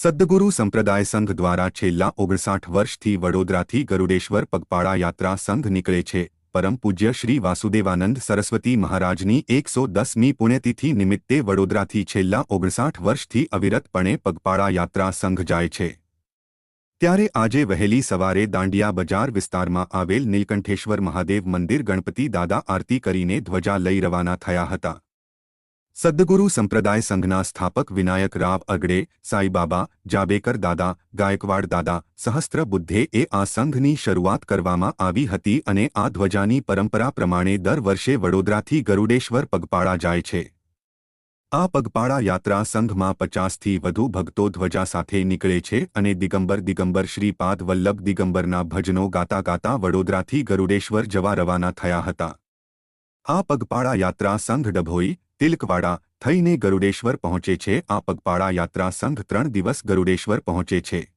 સદ્દગુરુ સંપ્રદાય સંઘ દ્વારા છેલ્લા ઓગણસાઠ વર્ષથી વડોદરાથી ગરુડેશ્વર પગપાળા યાત્રા સંઘ નીકળે છે. પરમ પૂજ્ય શ્રી વાસુદેવાનંદ સરસ્વતી મહારાજની એકસો દસમી પુણ્યતિથિ નિમિત્તે વડોદરાથી છેલ્લા ઓગણસાઠ વર્ષથી અવિરતપણે પગપાળા યાત્રા સંઘ જાય છે. ત્યારે આજે વહેલી સવારે દાંડિયા બજાર વિસ્તારમાં આવેલ નીલકંઠેશ્વર મહાદેવ મંદિર ગણપતિ દાદા આરતી કરીને ધ્વજા લઈ રવાના થયા હતા. સદ્દગુરુ સંપ્રદાય સંઘના સ્થાપક વિનાયક રાવ અગડે સાઈબાબા જાબેકર દાદા, ગાયકવાડ દાદા, સહસ્ત્ર બુદ્ધે એ આ સંઘની શરૂઆત કરવામાં આવી હતી અને આ ધ્વજાની પરંપરા પ્રમાણે દર વર્ષે વડોદરાથી ગરુડેશ્વર પગપાળા જાય છે. આ પગપાળા યાત્રા સંઘમાં પચાસથી વધુ ભક્તો ધ્વજા સાથે નીકળે છે અને દિગંબર દિગંબર શ્રીપાદ વલ્લભ દિગંબરના ભજનો ગાતા ગાતા વડોદરાથી ગરુડેશ્વર જવા રવાના થયા હતા. આ પગપાળા યાત્રા સંઘ ડભોઈ તિલકવાડા થઈને ગરુડેશ્વર પહોંચે છે. આ પગપાળા યાત્રા સંઘ ત્રણ દિવસ ગરુડેશ્વર પહોંચે છે.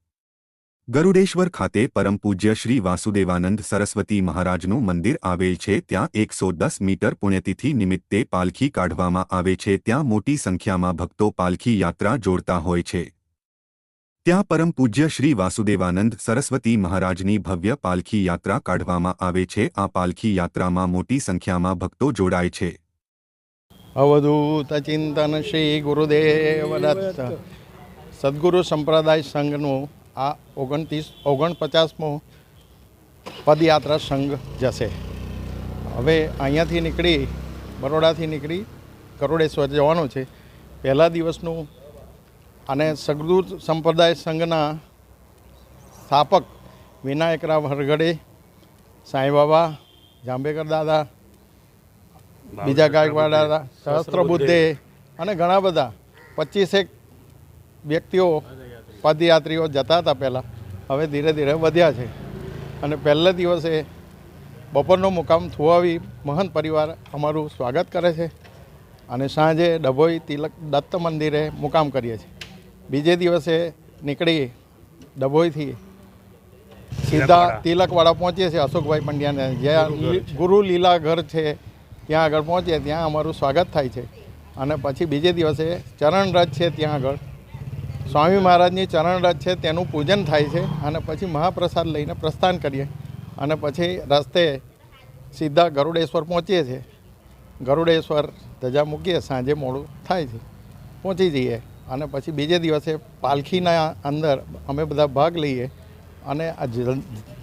ગરુડેશ્વર ખાતે પરમ પૂજ્ય શ્રી વાસુદેવાનંદ સરસ્વતી મહારાજનું મંદિર આવેલ છે. ત્યાં એકસો દસ મીટર પુણ્યતિથિ નિમિત્તે પાલખી કાઢવામાં આવે છે. ત્યાં મોટી સંખ્યામાં ભક્તો પાલખી યાત્રા જોડતા હોય છે. ત્યાં પરમ પૂજ્ય શ્રી વાસુદેવાનંદ સરસ્વતી મહારાજની ભવ્ય પાલખી યાત્રા કાઢવામાં આવે છે. આ પાલખી યાત્રામાં મોટી સંખ્યામાં ભક્તો જોડાય છે. અવધૂત ચિંતન શ્રી ગુરુદેવદત્ત સદગુરુ સંપ્રદાય સંઘનું આ ઓગણત્રીસ ઓગણપચાસમો પદયાત્રા સંઘ જશે હવે અહીંયાથી નીકળી, બરોડાથી નીકળી કરોડેશ્વર જવાનું છે. પહેલા દિવસનું અને સદગુરુ સંપ્રદાય સંઘના સ્થાપક વિનાયકરાવ હરગડે, સાંઈબાબા, જાંબેકર દાદા બીજા ગાયકવાડ હતા સહસ્ત્ર બુદ્ધે. અને ઘણા બધા. પચીસેક વ્યક્તિઓ પદયાત્રીઓ જતા હતા પહેલાં. હવે ધીરે ધીરે વધ્યા છે. અને પહેલા દિવસે બપોરનો મુકામ થુવાવી મહંત પરિવાર અમારું સ્વાગત કરે છે. અને સાંજે ડભોઈ તિલક દત્ત મંદિરે મુકામ કરીએ છીએ. બીજે દિવસે નીકળી ડભોઈથી સીધા તિલકવાડા. પહોંચીએ છીએ અશોકભાઈ પંડ્યાને. જ્યાં ગુરુ લીલા ઘર છે. ત્યાં આગળ પહોંચીએ, ત્યાં અમારું સ્વાગત થાય છે. અને પછી બીજે દિવસે ચરણ રથ છે ત્યાં આગળ. સ્વામી મહારાજની ચરણ રથ છે, તેનું પૂજન થાય છે અને પછી મહાપ્રસાદ લઈને પ્રસ્થાન કરીએ. અને પછી રસ્તે સીધા ગરુડેશ્વર પહોંચીએ છીએ. ગરુડેશ્વર ધજા મૂકીએ, સાંજે મોડું થાય છે. પહોંચી જઈએ. અને પછી બીજે દિવસે પાલખીના અંદર અમે બધા ભાગ લઈએ અને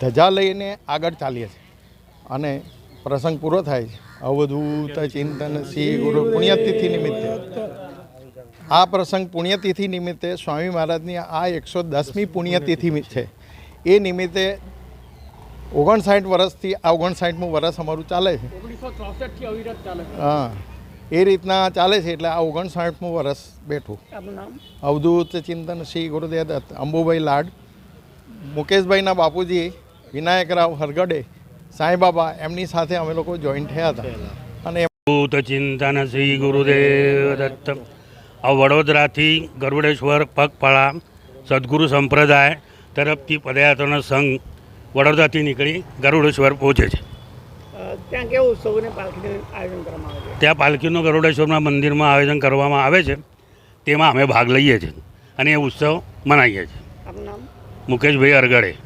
ધજા લઈને આગળ ચાલીએ છીએ. અને પ્રસંગ પૂરો થાય છે. અવધૂત ચિંતન શ્રી ગુરુ પુણ્યતિથિ નિમિત્તે. આ પ્રસંગ પુણ્યતિથિ નિમિત્તે સ્વામી મહારાજની આ એકસો દસમી પુણ્યતિથિ છે. એ નિમિત્તે ઓગણસાઠ વર્ષથી આ ઓગણસાઠમું વર્ષ અમારું ચાલે છે. હા એ રીતના ચાલે છે એટલે આ ઓગણસાઠમું વર્ષ બેઠું. અવધૂત ચિંતન શ્રી ગુરુદેવ દત્ત અંબુભાઈ લાડ મુકેશભાઈના બાપુજી વિનાયકરાવ હરગડે સાંઈબાબા એમની સાથે અમે લોકો જોઈન થયા હતા. અને ભૂત ચિંતન શ્રી ગુરુદેવ દત્ત. આ વડોદરાથી ગરુડેશ્વર પગપાળા સદગુરુ સંપ્રદાય તરફથી પદયાત્રાનો સંઘ વડોદરાથી નીકળી ગરુડેશ્વર પહોંચે છે. ત્યાં કેવું ઉત્સવને પાલખીનું આયોજન કરવામાં આવે છે? ત્યાં પાલખીનું ગરુડેશ્વરના મંદિરમાં આયોજન કરવામાં આવે છે. તેમાં અમે ભાગ લઈએ છીએ અને એ ઉત્સવ મનાવીએ છીએ. મુકેશભાઈ અરગડે.